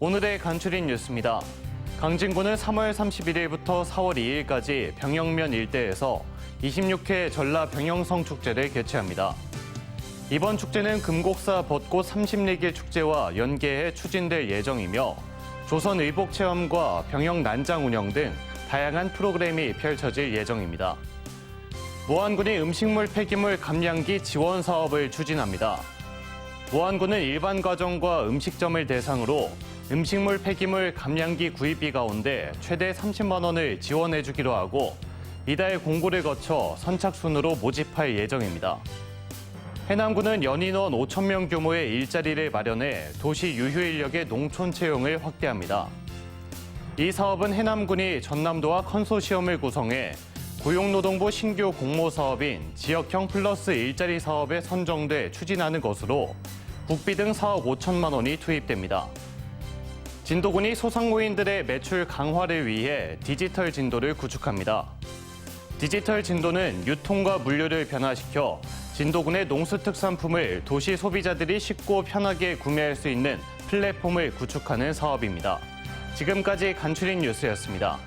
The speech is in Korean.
오늘의 간추린 뉴스입니다. 강진구는 3월 31일부터 4월 2일까지 병영면 일대에서 26회 전라 병영성 축제를 개최합니다. 이번 축제는 금곡사 벚꽃 30리길 축제와 연계해 추진될 예정이며 조선 의복 체험과 병영 난장 운영 등 다양한 프로그램이 펼쳐질 예정입니다. 무안군이 음식물 폐기물 감량기 지원 사업을 추진합니다. 무안군은 일반 가정과 음식점을 대상으로 음식물 폐기물 감량기 구입비 가운데 최대 30만 원을 지원해 주기로 하고 이달 공고를 거쳐 선착순으로 모집할 예정입니다. 해남군은 연인원 5천 명 규모의 일자리를 마련해 도시 유휴 인력의 농촌 채용을 확대합니다. 이 사업은 해남군이 전남도와 컨소시엄을 구성해 고용노동부 신규 공모 사업인 지역형 플러스 일자리 사업에 선정돼 추진하는 것으로 국비 등 4억 5천만 원이 투입됩니다. 진도군이 소상공인들의 매출 강화를 위해 디지털 진도를 구축합니다. 디지털 진도는 유통과 물류를 변화시켜 진도군의 농수특산품을 도시 소비자들이 쉽고 편하게 구매할 수 있는 플랫폼을 구축하는 사업입니다. 지금까지 간추린 뉴스였습니다.